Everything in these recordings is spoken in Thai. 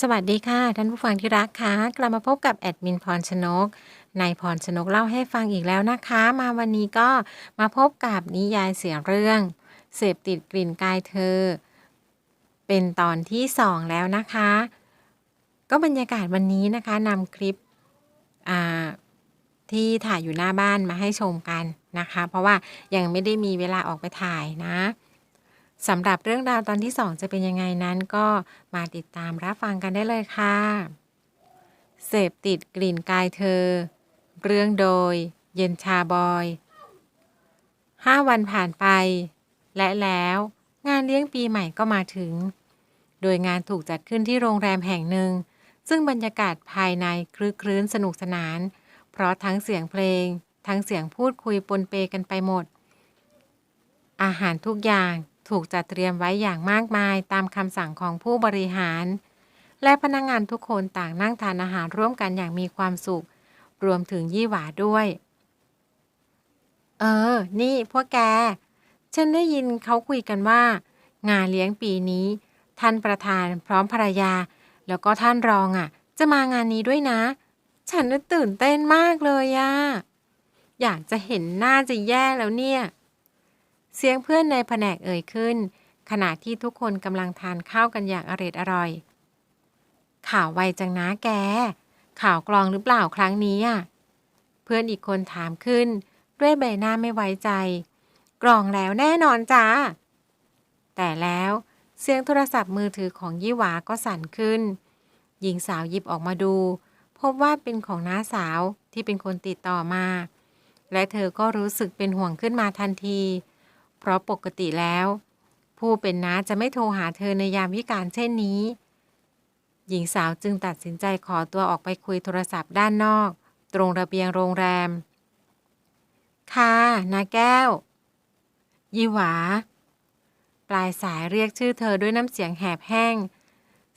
สวัสดีค่ะ ท่านผู้ฟังที่รักค่ะกลับมาพบกับแอดมินพรชนกในพรชนกเล่าให้ฟังอีกแล้วนะคะ มาวันนี้ก็มาพบกับนิยายเสียงเรื่อง เสพติดกลิ่นกายเธอ เป็นตอนที่สองแล้วนะคะ ก็บรรยากาศวันนี้นะคะนำคลิปที่ถ่ายอยู่หน้าบ้านมาให้ชมกันนะคะ เพราะว่ายังไม่ได้มีเวลาออกไปถ่ายนะ สำหรับเรื่องราวตอนที่ 2 จะเป็นยังไงนั้นก็มาติดตามรับฟังกันได้เลยค่ะ เสพติดกลิ่นกายเธอ เรื่องโดย เย็นชาบอย5วันผ่านไป และแล้วงานเลี้ยงปีใหม่ก็มาถึง โดยงานถูกจัดขึ้นที่โรงแรมแห่งหนึ่ง ซึ่งบรรยากาศภายในคลึกครื้นสนุกสนาน เพราะทั้งเสียงเพลง ทั้งเสียงพูดคุยปนเปกันไปหมด อาหารทุกอย่าง ถูกจัดเตรียมไว้อย่างมากมายตามคำสั่งของผู้บริหาร และพนักงงานทุกคนต่างนั่งทานอาหารร่วมกันอย่างมีความสุข รวมถึงยี่หวาด้วย เออ นี่พวกแก ฉันได้ยินเขาคุยกันว่า งานเลี้ยงปีนี้ ท่านประธานพร้อมภรรยา แล้วก็ท่านรองอะ จะมางานนี้ด้วยนะ ฉันน่ตื่นเต้นมากเลยอะอยากจะเห็นหน้าจะแย่แล้วเนี่ย เสียงเพื่อนในแผนกเอ่ยขึ้น ขณะที่ทุกคนกำลังทานข้าวกันอย่างอร็ดอร่อย ข่าวไวจังนะแก ข่าวกรองหรือเปล่าครั้งนี้อะเพื่อนอีกคนถามขึ้น ด้วยใบหน้าไม่ไว้ใจกรองแล้วแน่นอนจ้า แต่แล้วเสียงโทรศัพท์มือถือของยี่หวาก็สั่นขึ้น หญิงสาวหยิบออกมาดู พบว่าเป็นของน้าสาวที่เป็นคนติดต่อมา และเธอก็รู้สึกเป็นห่วงขึ้นมาทันที เพราะปกติแล้ว ผู้เป็นน้าจะไม่โทรหาเธอในยามวิการเช่นนี้ หญิงสาวจึงตัดสินใจขอตัวออกไปคุยโทรศัพท์ด้านนอก ตรงระเบียงโรงแรม ค่ะนาแก้ว ยี่หวา ปลายสายเรียกชื่อเธอด้วยน้ำเสียงแหบแห้ง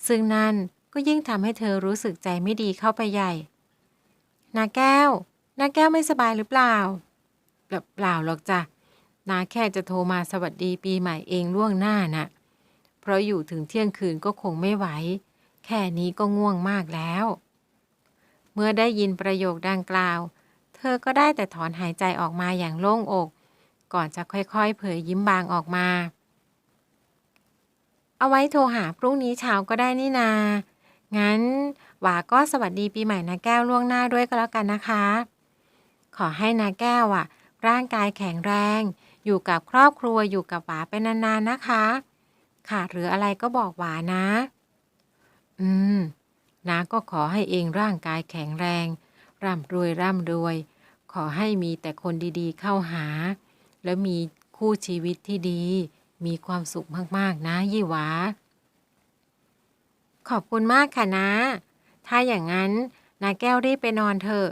ซึ่งนั่นก็ยิ่งทำให้เธอรู้สึกใจไม่ดีเข้าไปใหญ่นาแก้วนาแก้วไม่สบายหรือเปล่า เปล่าหรอกจ้ะ นาแค่จะโทรมาสวัสดีปีใหม่เองล่วงหน้าน่ะ เพราะอยู่ถึงเที่ยงคืนก็คงไม่ไหว แค่นี้ก็ง่วงมากแล้ว เมื่อได้ยินประโยคดังกล่าว เธอก็ได้แต่ถอนหายใจออกมาอย่างโล่งอก ก่อนจะค่อยๆ เผยยิ้มบางออกมา เอาไว้โทรหาพรุ่งนี้เช้าก็ได้นี่นา งั้นหวาก็สวัสดีปีใหม่นาแก้วล่วงหน้าด้วยก็แล้วกันนะคะ ขอให้นาแก้วอะร่างกายแข็งแรง อยู่กับครอบครัวอยู่กับหวาไปนานๆนะคะ ขาดหรืออะไรก็บอกหวานะ อืมนาก็ขอให้เองร่างกายแข็งแรง ร่ำรวยร่ำรวย ขอให้มีแต่คนดีๆเข้าหา แล้วมีคู่ชีวิตที่ดี มีความสุขมากๆนะยี่หวาขอบคุณมากค่ะนะ ถ้าอย่างนั้นนาแก้วรีบไปนอนเถอะ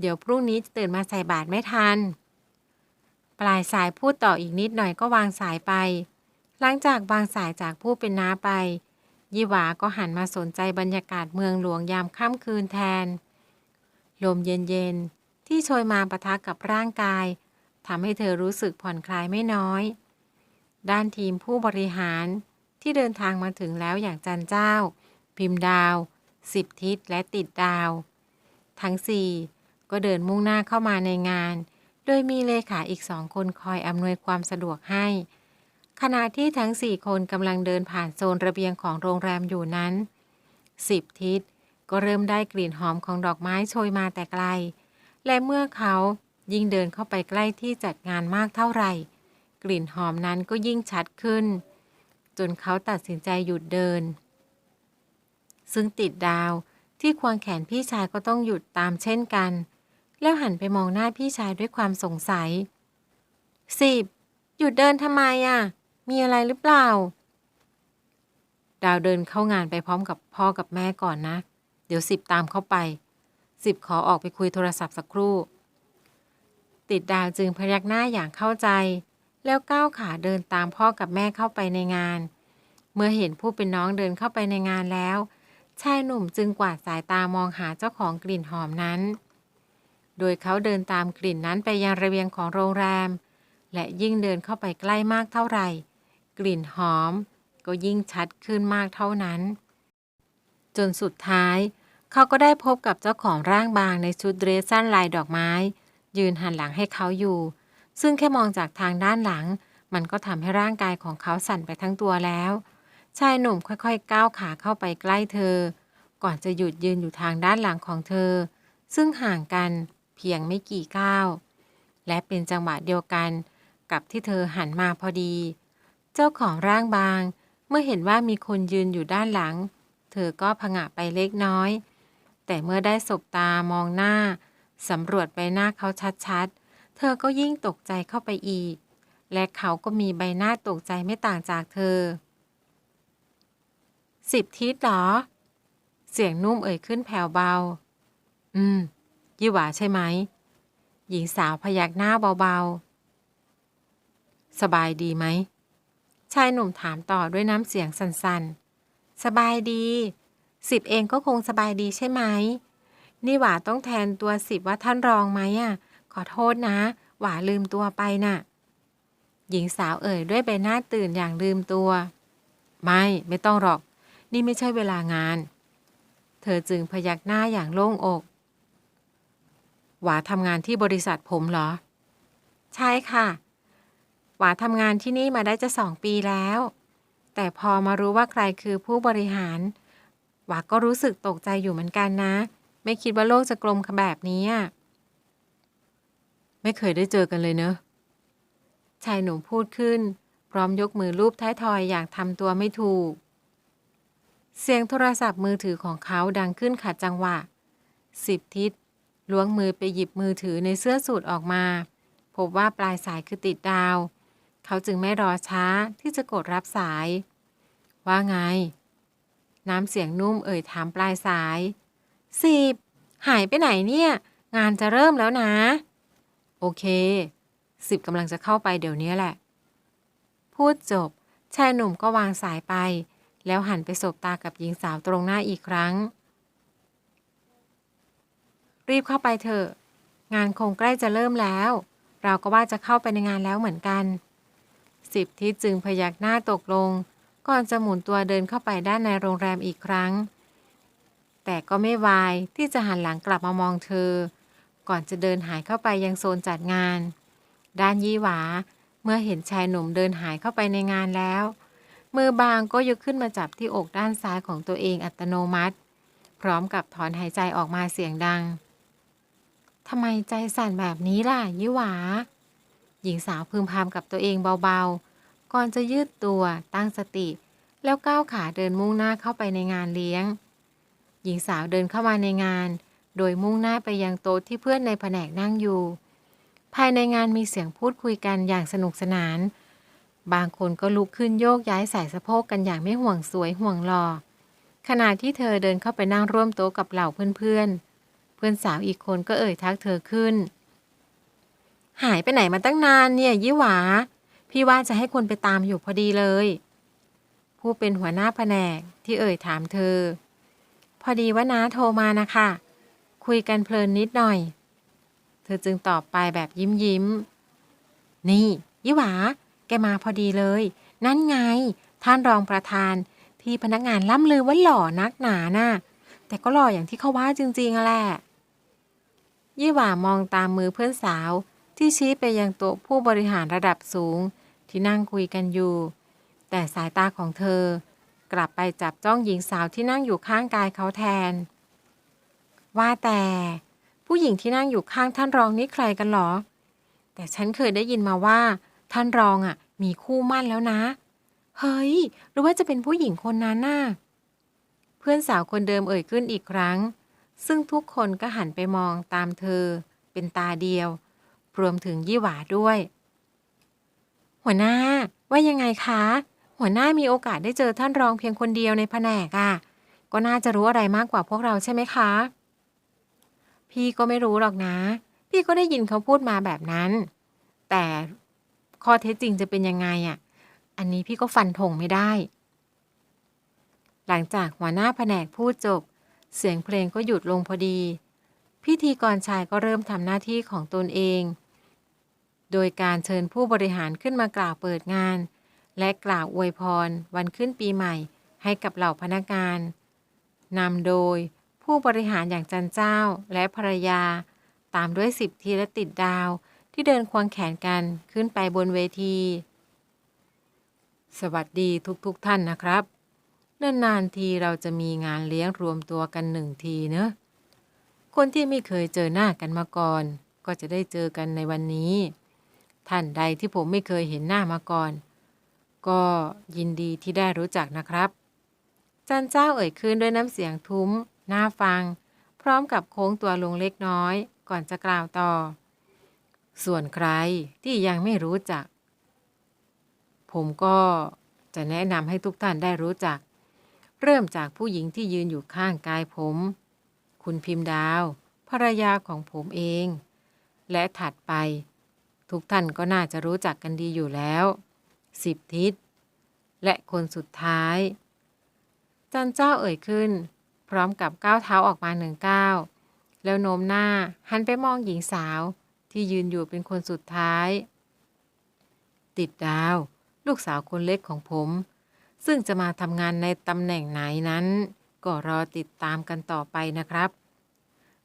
เดี๋ยวพรุ่งนี้จะตื่นมาใส่บาตรไม่ทัน ปลายสายพูดต่ออีกนิดหน่อยก็วางสายไป หลังจากวางสายจากผู้เป็นน้าไปยี่หวาก็หันมาสนใจบรรยากาศเมืองหลวงยามค่ำคืนแทน ลมเย็นๆ ที่โชยมาปะทะกับร่างกายทำให้เธอรู้สึกผ่อนคลายไม่น้อย ด้านทีมผู้บริหารที่เดินทางมาถึงแล้วอย่างจันเจ้า พิมพ์ดาวสิบทิศและติดดาว ทั้งสี่ก็เดินมุ่งหน้าเข้ามาในงาน โดยมีเลขาอีกสองคนคอยอำนวยความสะดวกให้ ขณะที่ทั้งสี่คนกำลังเดินผ่านโซนระเบียงของโรงแรมอยู่นั้นสิบทิศก็เริ่มได้กลิ่นหอมของดอกไม้โชยมาแต่ไกล และเมื่อเขายิ่งเดินเข้าไปใกล้ที่จัดงานมากเท่าไหร่ กลิ่นหอมนั้นก็ยิ่งชัดขึ้น จนเขาตัดสินใจหยุดเดิน ซึ่งติดดาวที่ควงแขนพี่ชายก็ต้องหยุดตามเช่นกัน แล้วหันไปมองหน้าพี่ชายด้วยความสงสัยสิบหยุดเดินทำไมอะ มีอะไรหรือเปล่า ดาวเดินเข้างานไปพร้อมกับพ่อกับแม่ก่อนนะ เดี๋ยวสิบตามเข้าไป สิบขอออกไปคุยโทรศัพท์สักครู่ ติดดาวจึงพยักหน้าอย่างเข้าใจ แล้วก้าวขาเดินตามพ่อกับแม่เข้าไปในงาน เมื่อเห็นผู้เป็นน้องเดินเข้าไปในงานแล้ว ชายหนุ่มจึงกวาดสายตามองหาเจ้าของกลิ่นหอมนั้น โดยเขาเดินตามกลิ่นนั้นไปยังระเบียงของโรงแรม และยิ่งเดินเข้าไปใกล้มากเท่าไหร่ กลิ่นหอม ก็ยิ่งชัดขึ้นมากเท่านั้น จนสุดท้าย เขาก็ได้พบกับเจ้าของร่างบางในชุดเดรสสั้นลายดอกไม้ ยืนหันหลังให้เขาอยู่ ซึ่งแค่มองจากทางด้านหลัง มันก็ทำให้ร่างกายของเขาสั่นไปทั้งตัวแล้ว ชายหนุ่มค่อยๆ ก้าวขาเข้าไปใกล้เธอ ก่อนจะหยุดยืนอยู่ทางด้านหลังของเธอ ซึ่งห่างกัน เพียงไม่กี่ก้าว และเป็นจังหวะเดียวกันกับที่เธอหันมาพอดี เจ้าของร่างบาง เมื่อเห็นว่ามีคนยืนอยู่ด้านหลัง เธอก็ผงะไปเล็กน้อย แต่เมื่อได้สบตามองหน้าสำรวจใบหน้าเขาชัดๆ เธอก็ยิ่งตกใจเข้าไปอีก และเขาก็มีใบหน้าตกใจไม่ต่างจากเธอ สิบทิศหรอ เสียงนุ่มเอ่ยขึ้นแผ่วเบา อืม ยี่หวาใช่ไหม หญิงสาวพยักหน้าเบาๆ สบายดีไหม ชายหนุ่มถามต่อด้วยน้ำเสียงสั่นๆ สบายดี สิบเองก็คงสบายดีใช่ไหม นี่หวาต้องแทนตัวสิบว่าท่านรองไหมอะ ขอโทษนะ หวาลืมตัวไปน่ะ หญิงสาวเอ่ยด้วยใบหน้าตื่นอย่างลืมตัว ไม่ ไม่ต้องหรอก นี่ไม่ใช่เวลางาน เธอจึงพยักหน้าอย่างโล่งอก หวาทำงานที่บริษัทผมเหรอ ใช่ค่ะ หวาทำงานที่นี่มาได้จะสองปีแล้ว แต่พอมารู้ว่าใครคือผู้บริหาร หวาก็รู้สึกตกใจอยู่เหมือนกันนะ ไม่คิดว่าโลกจะกลมแบบนี้ไม่เคยได้เจอกันเลยเนอะชายหนุ่มพูดขึ้น พร้อมยกมือลูบท้ายทอยอย่างทำตัวไม่ถูก เสียงโทรศัพท์มือถือของเขาดังขึ้นขัดจังหวะสิบทิศ ล้วงมือไปหยิบมือถือในเสื้อสูทออกมา พบว่าปลายสายคือติดดาว เขาจึงไม่รอช้าที่จะกดรับสาย ว่าไง น้ำเสียงนุ่มเอ่ยถามปลายสายสิบหายไปไหนเนี่ย งานจะเริ่มแล้วนะ โอเคสิบกำลังจะเข้าไปเดี๋ยวนี้แหละ พูดจบชายหนุ่มก็วางสายไป แล้วหันไปสบตากับหญิงสาวตรงหน้าอีกครั้ง รีบเข้าไปเถอะ งานคงใกล้จะเริ่มแล้ว เราก็ว่าจะเข้าไปในงานแล้วเหมือนกัน สิบทิศจึงพยักหน้าตกลง ก่อนจะหมุนตัวเดินเข้าไปด้านในโรงแรมอีกครั้ง แต่ก็ไม่วายที่จะหันหลังกลับมามองเธอ ก่อนจะเดินหายเข้าไปยังโซนจัดงาน ด้านยี่หวา เมื่อเห็นชายหนุ่มเดินหายเข้าไปในงานแล้ว มือบางก็ยกขึ้นมาจับที่อกด้านซ้ายของตัวเองอัตโนมัติพร้อมกับถอนหายใจออกมาเสียงดัง ทำไมใจสั่นแบบนี้ล่ะยี่หวา หญิงสาวพึมพำกับตัวเองเบาๆ ก่อนจะยืดตัวตั้งสติ แล้วก้าวขาเดินมุ่งหน้าเข้าไปในงานเลี้ยง หญิงสาวเดินเข้ามาในงาน โดยมุ่งหน้าไปยังโต๊ะที่เพื่อนในแผนกนั่งอยู่ ภายในงานมีเสียงพูดคุยกันอย่างสนุกสนาน บางคนก็ลุกขึ้นโยกย้ายสายสะโพกกันอย่างไม่ห่วงสวยห่วงหล่อขณะที่เธอเดินเข้าไปนั่งร่วมโต๊ะกับเหล่าเพื่อนๆ เพื่อนสาวอีกคนก็เอ่ยทักเธอขึ้น หายไปไหนมาตั้งนานเนี่ยยี่หวา พี่ว่าจะให้คนไปตามอยู่พอดีเลย ผู้เป็นหัวหน้าแผนกที่เอ่ยถามเธอ พอดีว่าน้าโทรมานะคะ คุยกันเพลินนิดหน่อย เธอจึงตอบไปแบบยิ้มยิ้ม นี่ยี่หวา แกมาพอดีเลย นั่นไง ท่านรองประธานที่พนักงานล่ำลือว่าหล่อนักหนาน่ะแต่ก็หล่ออย่างที่เขาว่าจริงๆอะแหละ ยี่หว่ามองตามมือเพื่อนสาว ที่ชี้ไปยังโต๊ะผู้บริหารระดับสูง ที่นั่งคุยกันอยู่ แต่สายตาของเธอ กลับไปจับจ้องหญิงสาวที่นั่งอยู่ข้างกายเขาแทน ว่าแต่ ผู้หญิงที่นั่งอยู่ข้างท่านรองนี่ใครกันหรอ แต่ฉันเคยได้ยินมาว่า ท่านรองอะ มีคู่มั่นแล้วนะ เฮ้ย หรือว่าจะเป็นผู้หญิงคนนั้นน่ะเพื่อนสาวคนเดิมเอ่ยขึ้นอีกครั้ง ซึ่งทุกคนก็หันไปมองตามเธอ เป็นตาเดียว รวมถึงยี่หวาด้วย หัวหน้า ว่ายังไงคะ หัวหน้ามีโอกาสได้เจอท่านรองเพียงคนเดียวในแผนกอะ่ะ ก็น่าจะรู้อะไรมากกว่าพวกเราใช่ไหมคะ พี่ก็ไม่รู้หรอกนะ พี่ก็ได้ยินเขาพูดมาแบบนั้น แต่ข้อเท็จจริงจะเป็นยังไงอะ่ะ อันนี้พี่ก็ฟันธงไม่ได้ หลังจากหัวหน้าแผนกพูดจบ เสียงเพลงก็หยุดลงพอดี พิธีกรชายก็เริ่มทำหน้าที่ของตนเอง โดยการเชิญผู้บริหารขึ้นมากล่าวเปิดงาน และกล่าวอวยพร วันขึ้นปีใหม่ ให้กับเหล่าพนักงานนำโดยผู้บริหารอย่างจันเจ้าและภรรยา ตามด้วยสิบทีและติดดาวที่เดินควงแขนกันขึ้นไปบนเวที สวัสดีทุกๆทท่านนะครับ นานๆทีเราจะมีงานเลี้ยงรวมตัวกันหนึ่งทีเนอะคนที่ไม่เคยเจอหน้ากันมาก่อน ก็จะได้เจอกันในวันนี้ ท่านใดที่ผมไม่เคยเห็นหน้ามาก่อน ก็ยินดีที่ได้รู้จักนะครับ จันเจ้าเอ่ยขึ้นด้วยน้ำเสียงทุ้ม น่าฟัง พร้อมกับโค้งตัวลงเล็กน้อย ก่อนจะกล่าวต่อ ส่วนใครที่ยังไม่รู้จัก ผมก็จะแนะนำให้ทุกท่านได้รู้จัก เริ่มจากผู้หญิงที่ยืนอยู่ข้างกายผม คุณพิมพ์ดาว ภรรยาของผมเอง และถัดไป ทุกท่านก็น่าจะรู้จักกันดีอยู่แล้วสิบทิศ และคนสุดท้าย จันเจ้าเอ่ยขึ้น พร้อมกับก้าวเท้าออกมาหนึ่งก้าวแล้วโน้มหน้าหันไปมองหญิงสาวที่ยืนอยู่เป็นคนสุดท้าย ติดดาว ลูกสาวคนเล็กของผม ซึ่งจะมาทำงานในตำแหน่งไหนนั้น ก็รอติดตามกันต่อไปนะครับ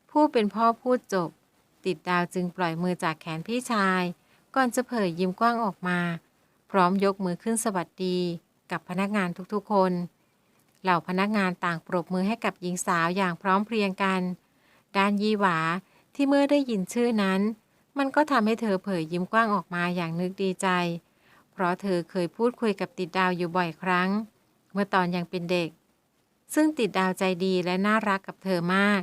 ผู้เป็นพ่อพูดจบ ติดดาวจึงปล่อยมือจากแขนพี่ชาย ก่อนจะเผยยิ้มกว้างออกมา พร้อมยกมือขึ้นสวัสดี กับพนักงานทุกๆคน เหล่าพนักงานต่างปรบมือให้กับหญิงสาวอย่างพร้อมเพรียงกัน ด้านยี่หวาที่เมื่อได้ยินชื่อนั้น มันก็ทำให้เธอเผยยิ้มกว้างออกมาอย่างนึกดีใจ เพราะเธอเคยพูดคุยกับติดดาวอยู่บ่อยครั้ง เมื่อตอนยังเป็นเด็ก ซึ่งติดดาวใจดีและน่ารักกับเธอมาก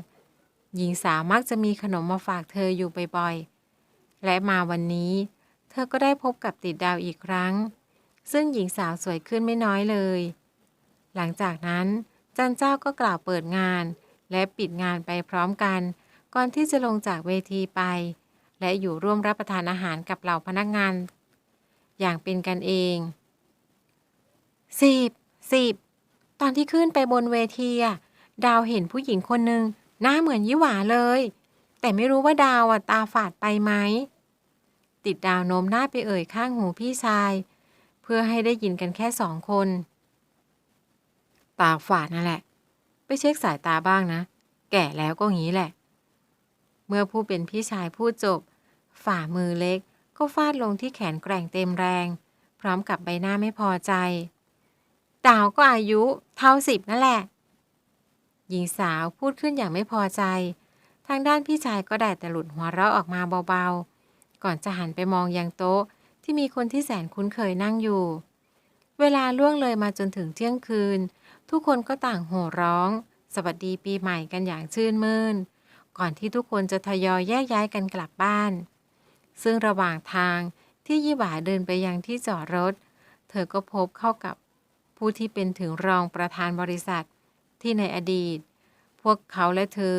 หญิงสาวมักจะมีขนมมาฝากเธออยู่บ่อยๆ และมาวันนี้ เธอก็ได้พบกับติดดาวอีกครั้ง ซึ่งหญิงสาวสวยขึ้นไม่น้อยเลย หลังจากนั้นจันเจ้าก็กล่าวเปิดงาน และปิดงานไปพร้อมกัน ก่อนที่จะลงจากเวทีไป และอยู่ร่วมรับประทานอาหารกับเหล่าพนักงาน อย่างเป็นกันเองสิบสิบตอนที่ขึ้นไปบนเวทีอะดาวเห็นผู้หญิงคนหนึ่งหน้าเหมือนยี่หวาเลย แต่ไม่รู้ว่าดาวอะตาฝาดไปไหม ติดดาวโน้มหน้าไปเอ่ยข้างหูพี่ชาย เพื่อให้ได้ยินกันแค่สองคนตาฝาดนั่นแหละ ไปเช็คสายตาบ้างนะ แก่แล้วก็งี้แหละ เมื่อผู้เป็นพี่ชายพูดจบ ฝ่ามือเล็ก ก็ฟาดลงที่แขนแกร่งเต็มแรง พร้อมกับใบหน้าไม่พอใจ ดาวก็อายุเท่าสิบนั่นแหละ หญิงสาวพูดขึ้นอย่างไม่พอใจ ทางด้านพี่ชายก็ได้แต่หลุดหัวเราะออกมาเบาๆ ก่อนจะหันไปมองยังโต๊ะที่มีคนที่แสนคุ้นเคยนั่งอยู่ เวลาล่วงเลยมาจนถึงเที่ยงคืน ทุกคนก็ต่างโห่ร้อง สวัสดีปีใหม่กันอย่างชื่นมื่น ก่อนที่ทุกคนจะทยอยแยกย้ายกันกลับบ้าน ซึ่งระหว่างทางที่ยี่หวาเดินไปยังที่จอดรถ เธอก็พบเข้ากับผู้ที่เป็นถึงรองประธานบริษัทที่ในอดีต พวกเขาและเธอ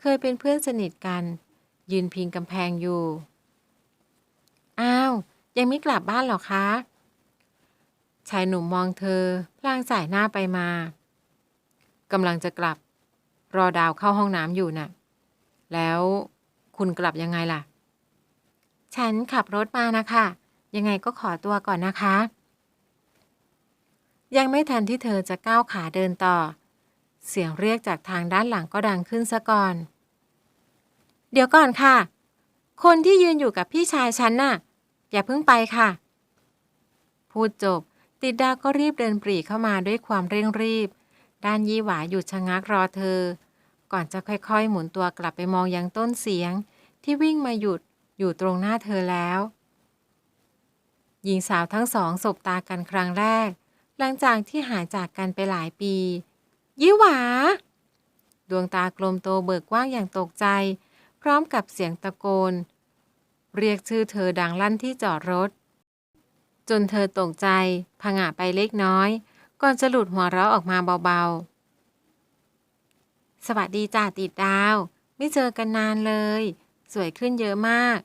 เคยเป็นเพื่อนสนิทกัน ยืนพิงกำแพงอยู่ อ้าว ยังไม่กลับบ้านหรอคะ ชายหนุ่มมองเธอ พลางสายหน้าไปมากำลังจะกลับ รอดาวเข้าห้องน้ำอยู่น่ะ แล้วคุณกลับยังไงล่ะ ฉันขับรถมานะคะ ยังไงก็ขอตัวก่อนนะคะ ยังไม่ทันที่เธอจะก้าวขาเดินต่อ เสียงเรียกจากทางด้านหลังก็ดังขึ้นซะก่อน เดี๋ยวก่อนค่ะ คนที่ยืนอยู่กับพี่ชายฉันน่ะ อย่าเพิ่งไปค่ะ พูดจบ ติดดาก็รีบเดินปรีเข้ามาด้วยความเร่งรีบ ด้านยี่หวาหยุดชะงักรอเธอ ก่อนจะค่อยๆ หมุนตัวกลับไปมองยังต้นเสียงที่วิ่งมาหยุด อยู่ตรงหน้าเธอแล้ว หญิงสาวทั้งสองสบตากันครั้งแรก หลังจากที่หายจากกันไปหลายปียี่หวา ดวงตากลมโตเบิกกว้างอย่างตกใจ พร้อมกับเสียงตะโกน เรียกชื่อเธอดังลั่นที่จอดรถ จนเธอตกใจผงะไปเล็กน้อย ก่อนจะหลุดหัวเราะออกมาเบาๆ สวัสดีจ่าติดดาว ไม่เจอกันนานเลย สวยขึ้นเยอะมาก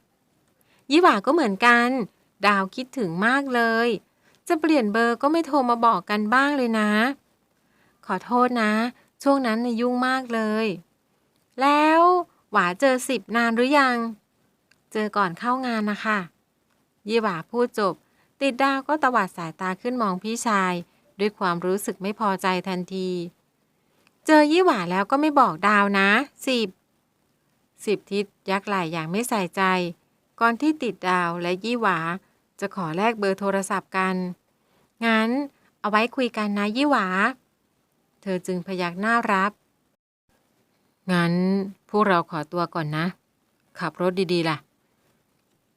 ยี่หว่าก็เหมือนกัน ดาวคิดถึงมากเลย จะเปลี่ยนเบอร์ก็ไม่โทรมาบอกกันบ้างเลยนะ ขอโทษนะ ช่วงนั้นในยยุ่งมากเลย แล้วหวาเจอสิบนานหรือยัง เจอก่อนเข้างานนะคะยี่หว่าพูดจบ ติดดาวก็ตวัดสายตาขึ้นมองพี่ชาย ด้วยความรู้สึกไม่พอใจทันที เจอยี่หว่าแล้วก็ไม่บอกดาวนะสิบ สิบทิศยักไหล่อย่างไม่ใส่ใจ ก่อนที่ติดดาวและยี่หวา จะขอแลกเบอร์โทรศัพท์กัน งั้นเอาไว้คุยกันนะยี่หวา เธอจึงพยักหน้ารับ งั้นพวกเราขอตัวก่อนนะ ขับรถดีๆล่ะ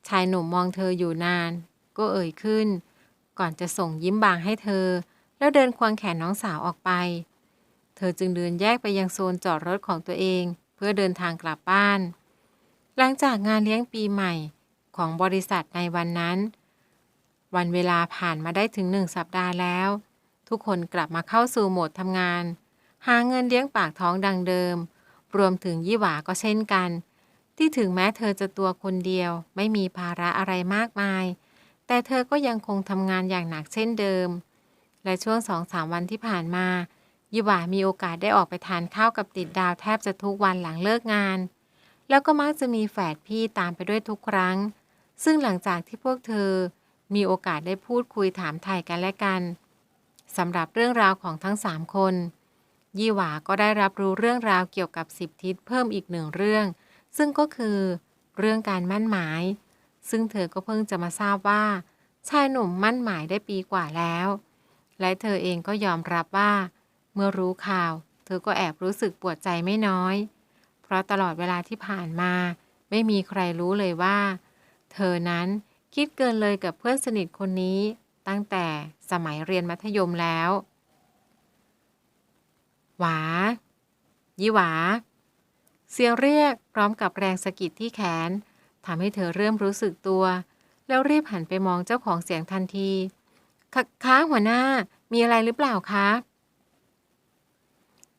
ชายหนุ่มมองเธออยู่นาน ก็เอ่ยขึ้น ก่อนจะส่งยิ้มบางให้เธอ แล้วเดินควงแขนน้องสาวออกไป เธอจึงเดินแยกไปยังโซนจอดรถของตัวเอง เพื่อเดินทางกลับบ้าน หลังจากงานเลี้ยงปีใหม่ของบริษัทในวันนั้น วันเวลาผ่านมาได้ถึงหนึ่งสัปดาห์แล้ว ทุกคนกลับมาเข้าสู่โหมดทำงาน หาเงินเลี้ยงปากท้องดังเดิม รวมถึงยี่หวาก็เช่นกัน ที่ถึงแม้เธอจะตัวคนเดียว ไม่มีภาระอะไรมากมาย แต่เธอก็ยังคงทำงานอย่างหนักเช่นเดิม และช่วงสองสามวันที่ผ่านมา ยี่หวามีโอกาสได้ออกไปทานข้าวกับติดดาวแทบจะทุกวันหลังเลิกงาน แล้วก็มักจะมีแฝดพี่ตามไปด้วยทุกครั้ง ซึ่งหลังจากที่พวกเธอมีโอกาสได้พูดคุยถามไถ่กันและกันสำหรับเรื่องราวของทั้งสามคน ยี่หวาก็ได้รับรู้เรื่องราวเกี่ยวกับสิบทิศเพิ่มอีกหนึ่งเรื่อง ซึ่งก็คือเรื่องการมั่นหมาย ซึ่งเธอก็เพิ่งจะมาทราบว่า ชายหนุ่มมั่นหมายได้ปีกว่าแล้ว และเธอเองก็ยอมรับว่า เมื่อรู้ข่าว เธอก็แอบรู้สึกปวดใจไม่น้อย เพราะตลอดเวลาที่ผ่านมา ไม่มีใครรู้เลยว่า เธอนั้นคิดเกินเลยกับเพื่อนสนิทคนนี้ ตั้งแต่สมัยเรียนมัธยมแล้ว หวา ยี่หวา เสียงเรียกพร้อมกับแรงสะกิดที่แขนทำให้เธอเริ่มรู้สึกตัว แล้วรีบหันไปมองเจ้าของเสียงทันทีค้าหัวหน้ามีอะไรหรือเปล่าคะ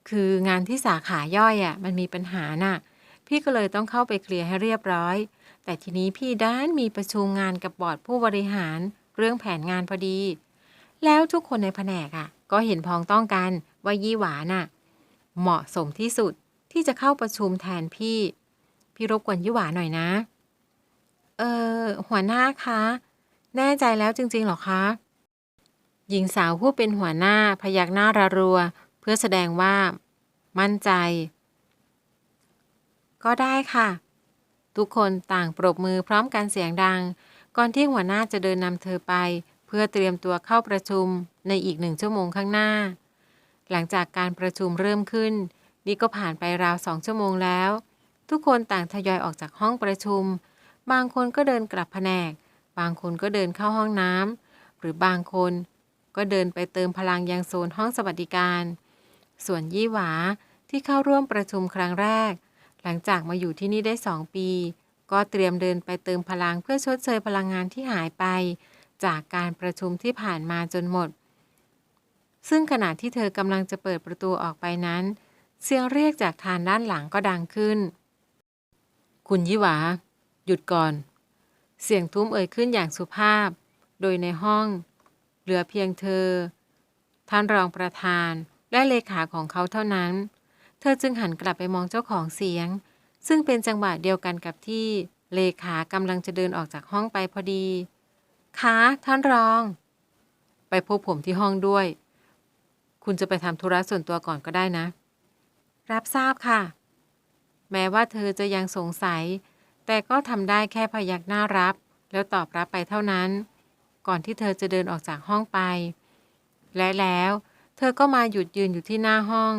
คืองานที่สาขาย่อยอะ่ะมันมีปัญหาน่ะ พี่ก็เลยต้องเข้าไปเคลียร์ให้เรียบร้อย แต่ทีนี้พี่ด้านมีประชุมงานกับบอร์ดผู้บริหารเรื่องแผนงานพอดี แล้วทุกคนในแผนกอะ่ะ ก็เห็นพ้องต้องกันว่ายี่หวาน่ะ เหมาะสมที่สุดที่จะเข้าประชุมแทนพี่ พี่รบกวนยี่หวาหน่อยนะ เออหัวหน้าคะ แน่ใจแล้วจริงๆหรอคะหญิงสาวผู้เป็นหัวหน้าพยักหน้าระรัว พื่อแสดงว่า มั่นใจ ก็ได้ค่ะ ทุกคนต่างปรบมือพร้อมกันเสียงดัง ก่อนที่หัวหน้าจะเดินนำเธอไป เพื่อเตรียมตัวเข้าประชุมในอีกหนึ่งชั่วโมงข้างหน้า หลังจากการประชุมเริ่มขึ้น นี่ก็ผ่านไปราวสองชั่วโมงแล้ว ทุกคนต่างทยอยออกจากห้องประชุม บางคนก็เดินกลับแผนก บางคนก็เดินเข้าห้องน้ำหรือบางคนก็เดินไปเติมพลังยังโซนห้องสวัสดิการ ส่วนยี่หวาที่เข้าร่วมประชุมครั้งแรก หลังจากมาอยู่ที่นี่ได้สองปี ก็เตรียมเดินไปเติมพลังเพื่อชดเชยพลังงานที่หายไป จากการประชุมที่ผ่านมาจนหมด ซึ่งขณะที่เธอกำลังจะเปิดประตูออกไปนั้น เสียงเรียกจากทางด้านหลังก็ดังขึ้น คุณยี่หวา หยุดก่อน เสียงทุ้มเอ่ยขึ้นอย่างสุภาพ โดยในห้อง เหลือเพียงเธอ ท่านรองประธาน และเลขาของเขาเท่านั้น เธอจึงหันกลับไปมองเจ้าของเสียง ซึ่งเป็นจังหวะเดียวกันกับที่เลขากำลังจะเดินออกจากห้องไปพอดีคะท่านรอง ไปพบผมที่ห้องด้วย คุณจะไปทำธุระส่วนตัวก่อนก็ได้นะ รับทราบค่ะ แม้ว่าเธอจะยังสงสัย แต่ก็ทำได้แค่พยักหน้ารับ แล้วตอบรับไปเท่านั้น ก่อนที่เธอจะเดินออกจากห้องไป และแล้ว เธอก็มาหยุดยืนอยู่ที่หน้าห้อง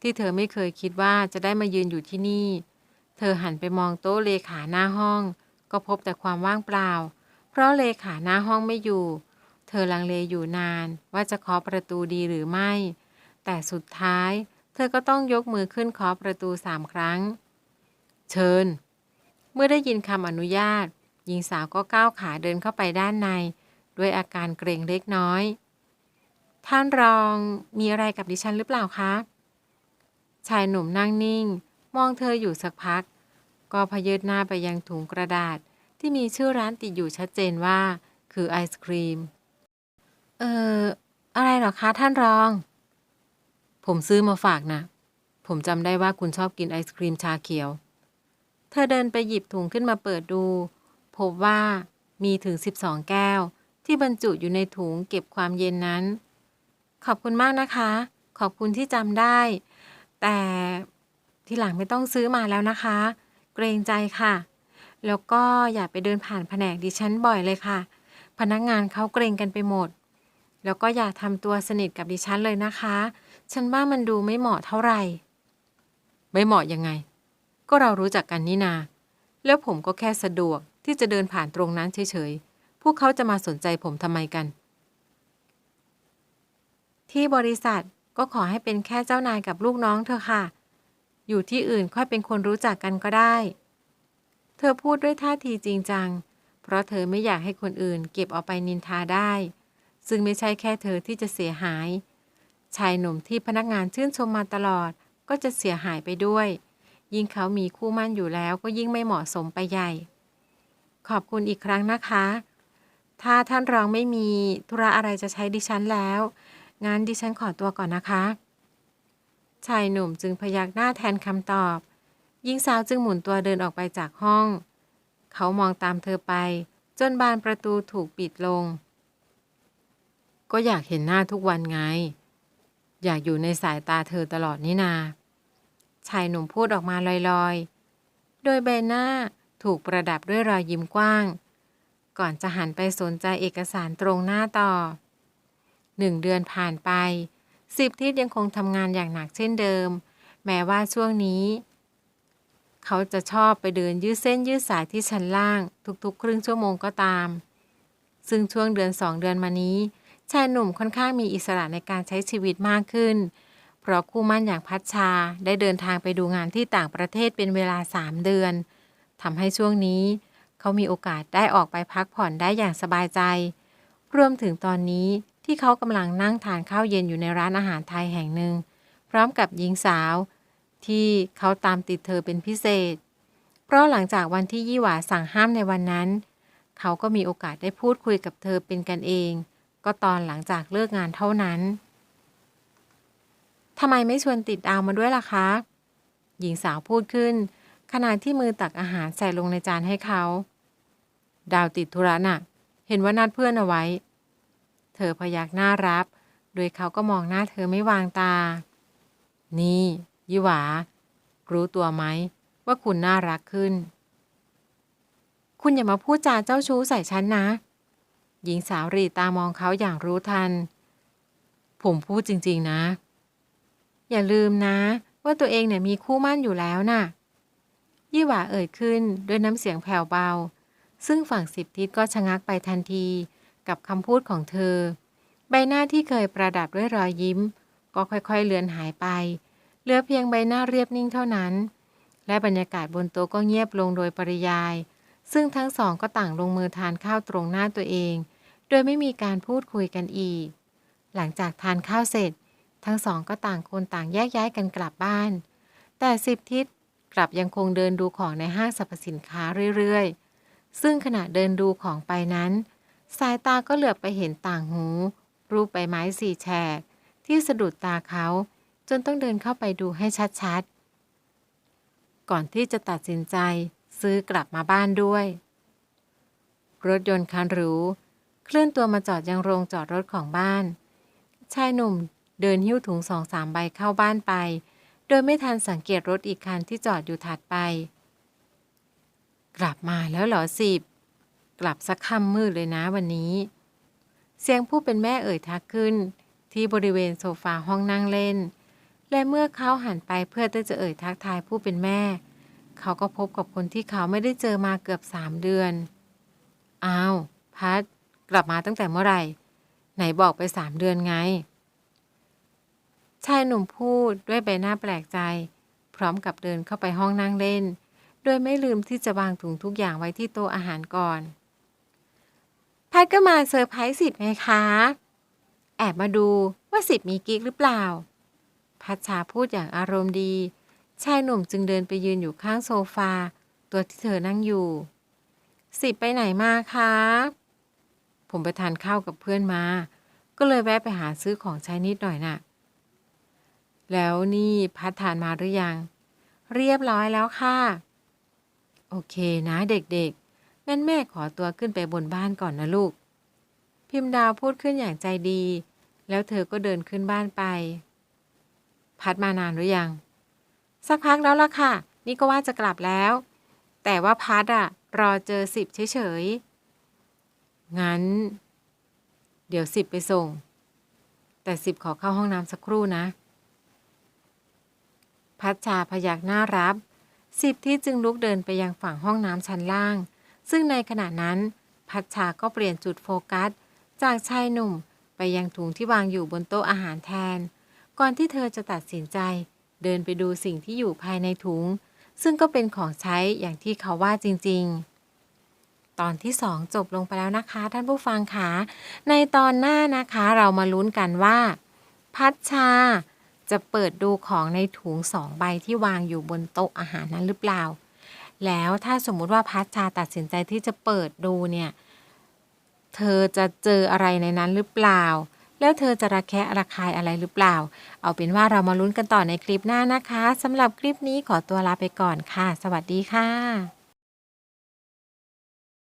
ที่เธอไม่เคยคิดว่าจะได้มายืนอยู่ที่นี่ เธอหันไปมองโต๊ะเลขาหน้าห้อง ก็พบแต่ความว่างเปล่า เพราะเลขาหน้าห้องไม่อยู่ เธอลังเลอยู่นานว่าจะเคาะประตูดีหรือไม่ แต่สุดท้าย เธอก็ต้องยกมือขึ้นเคาะประตูสามครั้ง เชิญ เมื่อได้ยินคำอนุญาตหญิงสาวก็ก้าวขาเดินเข้าไปด้านใน ด้วยอาการเกรงเล็กน้อย ท่านรองมีอะไรกับดิฉันหรือเปล่าคะ ชายหนุ่มนั่งนิ่ง มองเธออยู่สักพัก ก็พยิดหน้าไปยังถุงกระดาษที่มีชื่อร้านติดอยู่ชัดเจนว่า คือไอศครีม เอ่อ อะไรหรอคะท่านรอง ผมซื้อมาฝากนะ ผมจำได้ว่าคุณชอบกินไอศครีมชาเขียว เธอเดินไปหยิบถุงขึ้นมาเปิดดู พบว่ามีถึง 12 แก้ว ที่บรรจุอยู่ในถุงเก็บความเย็นนั้น ขอบคุณมากนะคะ ขอบคุณที่จำได้ แต่ทีหลังไม่ต้องซื้อมาแล้วนะคะ เกรงใจค่ะ แล้วก็อย่าไปเดินผ่านแผนกดิฉันบ่อยเลยค่ะ พนักงานเขาเกรงกันไปหมด แล้วก็อย่าทำตัวสนิทกับดิฉันเลยนะคะ ฉันว่ามันดูไม่เหมาะเท่าไหร่ ไม่เหมาะยังไง ก็เรารู้จักกันนี่นา แล้วผมก็แค่สะดวกที่จะเดินผ่านตรงนั้นเฉยๆ พวกเขาจะมาสนใจผมทำไมกัน ที่บริษัทก็ขอให้เป็นแค่เจ้านายกับลูกน้องเธอค่ะ อยู่ที่อื่นค่อยเป็นคนรู้จักกันก็ได้ เธอพูดด้วยท่าทีจริงจัง เพราะเธอไม่อยากให้คนอื่นเก็บเอาไปนินทาได้ ซึ่งไม่ใช่แค่เธอที่จะเสียหาย ชายหนุ่มที่พนักงานชื่นชมมาตลอดก็จะเสียหายไปด้วย ยิ่งเขามีคู่มั่นอยู่แล้วก็ยิ่งไม่เหมาะสมไปใหญ่ ขอบคุณอีกครั้งนะคะ ถ้าท่านรองไม่มีธุระอะไรจะใช้ดิฉันแล้ว งั้นดิฉันขอตัวก่อนนะคะ ชายหนุ่มจึงพยักหน้าแทนคำตอบหญิงสาวจึงหมุนตัวเดินออกไปจากห้อง เขามองตามเธอไป จนบานประตูถูกปิดลง ก็อยากเห็นหน้าทุกวันไง อยากอยู่ในสายตาเธอตลอดนี่นา ชายหนุ่มพูดออกมาลอยๆ โดยใบหน้าถูกประดับด้วยรอยยิ้มกว้าง ก่อนจะหันไปสนใจเอกสารตรงหน้าต่อ หนึ่งเดือนผ่านไปสิบทิศยังคงทำงานอย่างหนักเช่นเดิม แม้ว่าช่วงนี้ เขาจะชอบไปเดินยืดเส้นยืดสายที่ชั้นล่าง ทุกๆ ครึ่งชั่วโมงก็ตาม ซึ่งช่วงเดือนสองเดือนมานี้ชายหนุ่มค่อนข้างมีอิสระในการใช้ชีวิตมากขึ้น เพราะคู่มั่นอย่างพัชชาได้เดินทางไปดูงานที่ต่างประเทศเป็นเวลาสามเดือนทำให้ช่วงนี้ เขามีโอกาสได้ออกไปพักผ่อนได้อย่างสบายใจ รวมถึงตอนนี้ ที่เขากำลังนั่งทานข้าวเย็นอยู่ในร้านอาหารไทยแห่งหนึ่ง พร้อมกับหญิงสาว ที่เขาตามติดเธอเป็นพิเศษ เพราะหลังจากวันที่ยี่หวาสั่งห้ามในวันนั้น เขาก็มีโอกาสได้พูดคุยกับเธอเป็นกันเอง ก็ตอนหลังจากเลิกงานเท่านั้นทำไมไม่ชวนติดดาวมาด้วยล่ะคะ หญิงสาวพูดขึ้น ขณะที่มือตักอาหารใส่ลงในจานให้เขา ดาวติดธุระน่ะ เห็นว่านัดเพื่อนเอาไว้ เธอพยักหน้ารับ โดยเขาก็มองหน้าเธอไม่วางตา นี่ยี่หวา รู้ตัวไหม ว่าคุณน่ารักขึ้น คุณอย่ามาพูดจาเจ้าชู้ใส่ฉันนะ หญิงสาวรีตามองเขาอย่างรู้ทัน ผมพูดจริง ๆ นะ อย่าลืมนะ ว่าตัวเองเนี่ยมีคู่มั่นอยู่แล้วน่ะยี่หวาเอ่ยขึ้นด้วยน้ำเสียงแผ่วเบา ซึ่งฝั่งสิบทิศก็ชะงักไปทันที กับคำพูดของเธอ ใบหน้าที่เคยประดับด้วยรอยยิ้ม ก็ค่อยๆเลือนหายไป เหลือเพียงใบหน้าเรียบนิ่งเท่านั้น และบรรยากาศบนโต๊ะก็เงียบลงโดยปริยาย ซึ่งทั้งสองก็ต่างลงมือทานข้าวตรงหน้าตัวเอง โดยไม่มีการพูดคุยกันอีก หลังจากทานข้าวเสร็จ ทั้งสองก็ต่างคนต่างแยกย้ายกันกลับบ้าน แต่สิบทิศกลับยังคงเดินดูของในห้างสรรพสินค้าเรื่อยๆ ซึ่งขณะเดินดูของไปนั้น สายตาก็เหลือบไปเห็นต่างหู รูปใบไม้สี่แฉก ที่สะดุดตาเขาจนต้องเดินเข้าไปดูให้ชัดๆ ก่อนที่จะตัดสินใจซื้อกลับมาบ้านด้วย รถยนต์คันหรูเคลื่อนตัวมาจอดยังโรงจอดรถของบ้าน ชายหนุ่มเดินหิ้วถุงสองสามใบเข้าบ้านไป โดยไม่ทันสังเกตรถอีกคันที่จอดอยู่ถัดไป กลับมาแล้วเหรอสิบ กลับสักค่ำมืดเลยนะวันนี้ เสียงผู้เป็นแม่เอ่ยทักขึ้น ที่บริเวณโซฟาห้องนั่งเล่น และเมื่อเขาหันไปเพื่อจะเอ่ยทักทายผู้เป็นแม่ เขาก็พบกับคนที่เขาไม่ได้เจอมาเกือบสามเดือน อ้าว พัดกลับมาตั้งแต่เมื่อไหร่ ไหนบอกไปสามเดือนไง ชายหนุ่มพูดด้วยใบหน้าแปลกใจ พร้อมกับเดินเข้าไปห้องนั่งเล่น โดยไม่ลืมที่จะวางถุงทุกอย่างไว้ที่โต๊ะอาหารก่อน พัดก็มาเซอร์ไพรส์สิบไงคะ แอบมาดูว่าสิบมีกิ๊กหรือเปล่า พัชชาพูดอย่างอารมณ์ดี ชายหนุ่มจึงเดินไปยืนอยู่ข้างโซฟา ตัวที่เธอนั่งอยู่ สิบไปไหนมาคะ ผมไปทานข้าวกับเพื่อนมา ก็เลยแวะไปหาซื้อของใช้นิดหน่อยน่ะ แล้วนี่พัดทานมาหรือยัง เรียบร้อยแล้วค่ะ โอเคนะเด็กๆ งั้นแม่ขอตัวขึ้นไปบนบ้านก่อนนะลูก พิมพ์ดาวพูดขึ้นอย่างใจดี แล้วเธอก็เดินขึ้นบ้านไป พัดมานานหรือยัง สักพักแล้วล่ะค่ะ นี่ก็ว่าจะกลับแล้ว แต่ว่าพัดอะรอเจอสิบเฉยๆ งั้น เดี๋ยวสิบไปส่ง แต่สิบขอเข้าห้องน้ำสักครู่นะ พัชชาพยักหน้ารับ สิบที่จึงลุกเดินไปยังฝั่งห้องน้ำชั้นล่าง ซึ่งในขณะนั้น พัชชาก็เปลี่ยนจุดโฟกัส จากชายหนุ่มไปยังถุงที่วางอยู่บนโต๊ะอาหารแทน ก่อนที่เธอจะตัดสินใจ เดินไปดูสิ่งที่อยู่ภายในถุง ซึ่งก็เป็นของใช้อย่างที่เขาว่าจริง ๆ ตอนที่2จบลงไปแล้วนะคะ ท่านผู้ฟังคะในตอนหน้านะคะเรามาลุ้นกันว่า พัชชาจะเปิดดูของในถุงสองใบที่วางอยู่บนโต๊ะอาหารนั้นหรือเปล่า แล้วถ้าสมมุติว่าพัชชาตัดสินใจที่จะเปิดดูเนี่ย เธอจะเจออะไรในนั้นหรือเปล่า แล้วเธอจะระแคะระคายอะไรหรือเปล่า เอาเป็นว่าเรามาลุ้นกันต่อในคลิปหน้านะคะสำหรับคลิปนี้ขอตัวลาไปก่อนค่ะ สวัสดีค่ะ